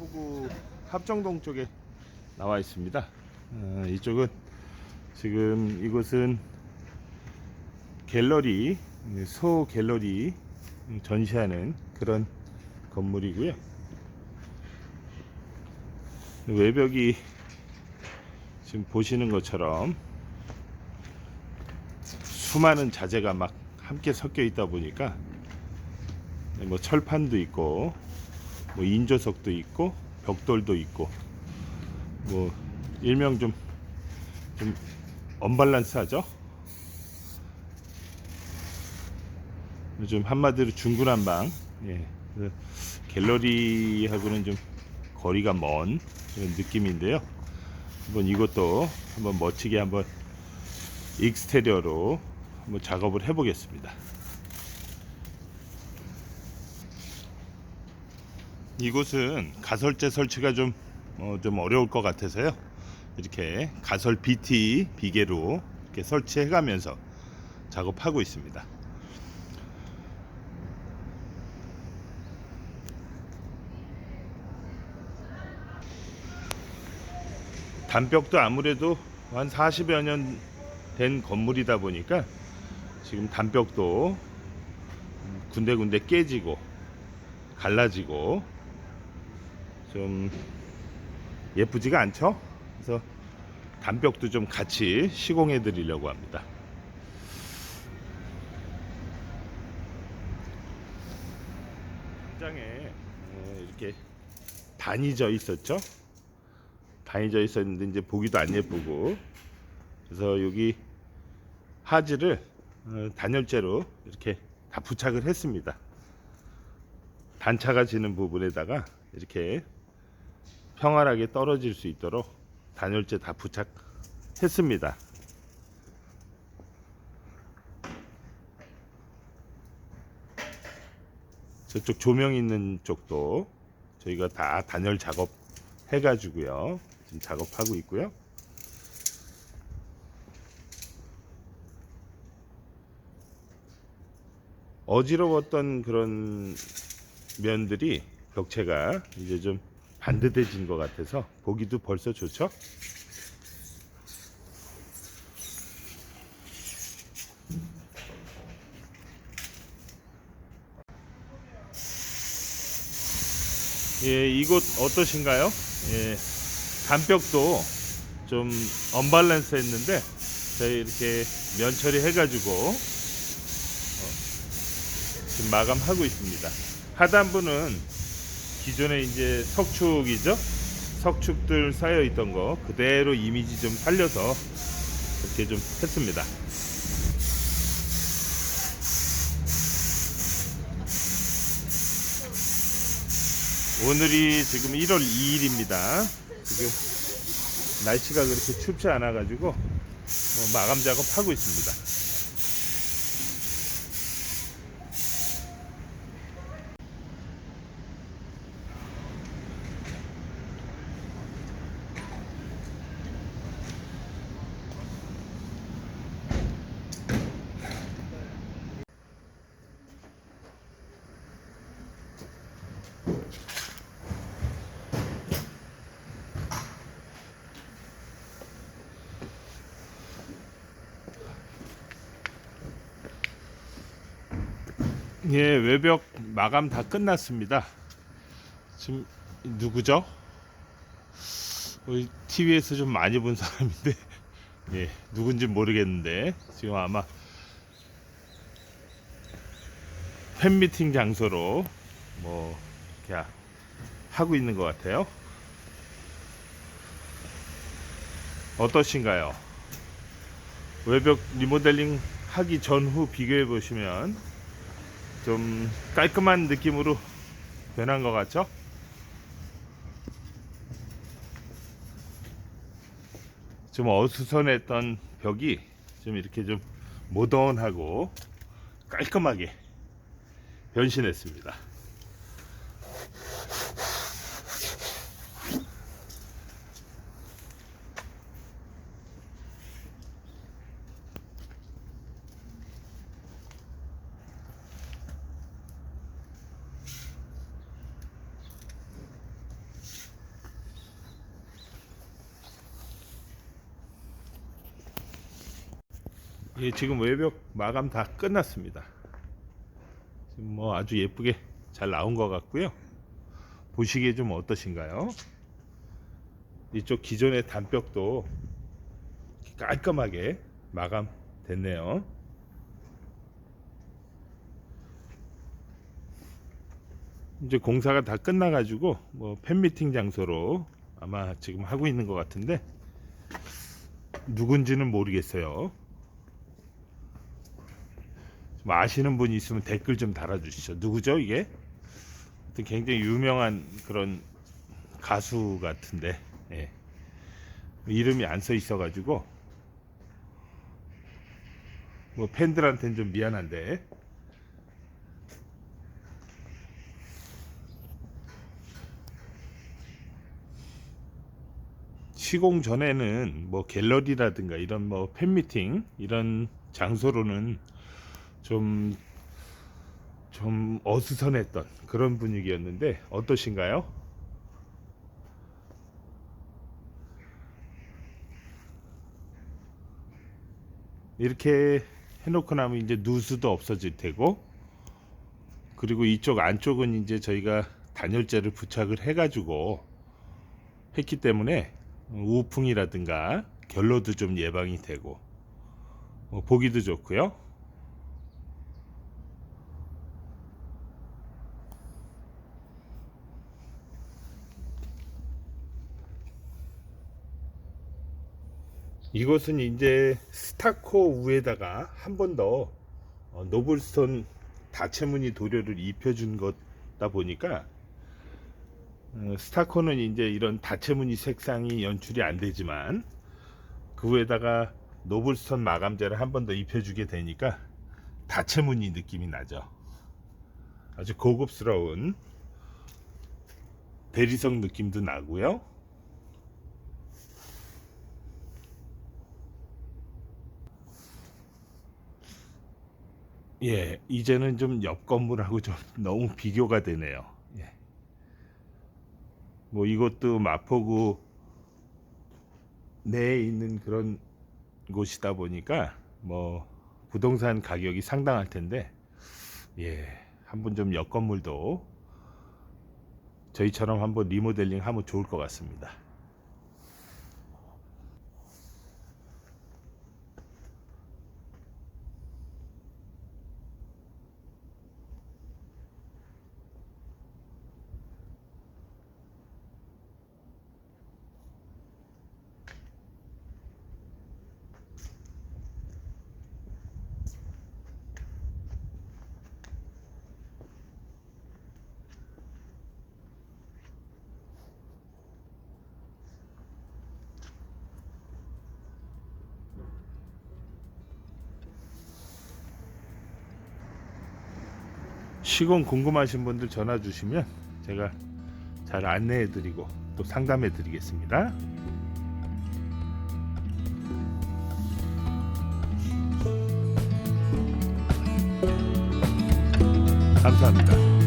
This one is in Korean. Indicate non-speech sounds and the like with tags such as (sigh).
호구 합정동 쪽에 나와 있습니다. 어, 이쪽은 지금 이곳은 갤러리 소 갤러리 전시하는 그런 건물이고요. 외벽이 지금 보시는 것처럼 수많은 자재가 막 함께 섞여 있다 보니까 뭐 철판도 있고 뭐 인조석도 있고 벽돌도 있고 뭐 일명 좀 좀 언밸런스하죠. 좀 한마디로 중구난 방 예, 그 갤러리하고는 좀 거리가 먼 그런 느낌인데요. 한번 이것도 한번 멋지게 한번 익스테리어로 한번 작업을 해보겠습니다. 이곳은 가설재 설치가 좀, 어, 좀 어려울 것 같아서요. 이렇게 가설 BT 비계로 이렇게 설치해 가면서 작업하고 있습니다. 단벽도 아무래도 한 40여 년 된 건물이다 보니까 지금 단벽도 군데군데 깨지고 갈라지고 좀 예쁘지가 않죠? 그래서 단벽도 좀 같이 시공해 드리려고 합니다. 현장에 어, 이렇게 단이 져 있었죠? 단이 져 있었는데 이제 보기도 안 예쁘고 그래서 여기 하지를 어, 단열재로 이렇게 다 부착을 했습니다. 단차가 지는 부분에다가 이렇게 평활하게 떨어질 수 있도록 단열재 다 부착했습니다. 저쪽 조명 있는 쪽도 저희가 다 단열 작업 해가지고요. 지금 작업하고 있고요. 어지러웠던 그런 면들이 벽체가 이제 좀 반듯해진 것 같아서 보기도 벌써 좋죠? 예, 이곳 어떠신가요? 예, 단벽도 좀 언밸런스 했는데 저희 이렇게 면 처리 해가지고 어, 지금 마감하고 있습니다. 하단부는 기존에 이제 석축이죠. 석축들 쌓여 있던 거 그대로 이미지 좀 살려서 이렇게 좀 했습니다. 오늘이 지금 1월 2일입니다. 지금 날씨가 그렇게 춥지 않아 가지고 뭐 마감 작업 하고 있습니다. 예, 외벽 마감 다 끝났습니다. 지금 누구죠? TV에서 좀 많이 본 사람인데, (laughs) 예, 누군지 모르겠는데 지금 아마 팬미팅 장소로 뭐 이렇게 하고 있는 것 같아요. 어떠신가요? 외벽 리모델링 하기 전후 비교해 보시면 좀 깔끔한 느낌으로 변한 것 같죠? 좀 어수선했던 벽이 좀 이렇게 좀 모던하고 깔끔하게 변신했습니다. 예, 지금 외벽 마감 다 끝났습니다. 지금 뭐 아주 예쁘게 잘 나온 것 같고요. 보시기에 좀 어떠신가요? 이쪽 기존의 단벽도 깔끔하게 마감 됐네요. 이제 공사가 다 끝나가지고 뭐 팬미팅 장소로 아마 지금 하고 있는 것 같은데 누군지는 모르겠어요. 좀 아시는 분이 있으면 댓글 좀 달아주시죠. 누구죠 이게? 굉장히 유명한 그런 가수 같은데 예. 이름이 안 써 있어가지고 뭐 팬들한테는 좀 미안한데 시공 전에는 뭐 갤러리라든가 이런 뭐 팬미팅 이런 장소로는 좀, 좀 어수선했던 그런 분위기였는데 어떠신가요? 이렇게 해놓고 나면 이제 누수도 없어질 테고 그리고 이쪽 안쪽은 이제 저희가 단열재를 부착을 해가지고 했기 때문에 우풍이라든가 결로도 좀 예방이 되고 어, 보기도 좋고요. 이것은 이제 스타코 위에다가 한 번더 어, 노블스톤 다채무늬 도료를 입혀준 거다 보니까 어, 스타코는 이제 이런 다채무늬 색상이 연출이 안 되지만 그 위에다가 노블스톤 마감재를 한 번 더 입혀주게 되니까 다채무늬 느낌이 나죠. 아주 고급스러운 대리석 느낌도 나고요. 예, 이제는 좀 옆 건물하고 좀 (laughs) 너무 비교가 되네요. 예. 뭐 이것도 마포구 내에 있는 그런 곳이다 보니까 뭐 부동산 가격이 상당할 텐데 예, 한번 좀 옆 건물도 저희처럼 한번 리모델링 하면 좋을 것 같습니다. 시공 궁금하신 분들 전화 주시면 제가 잘 안내해 드리고 또 상담해 드리겠습니다. 감사합니다.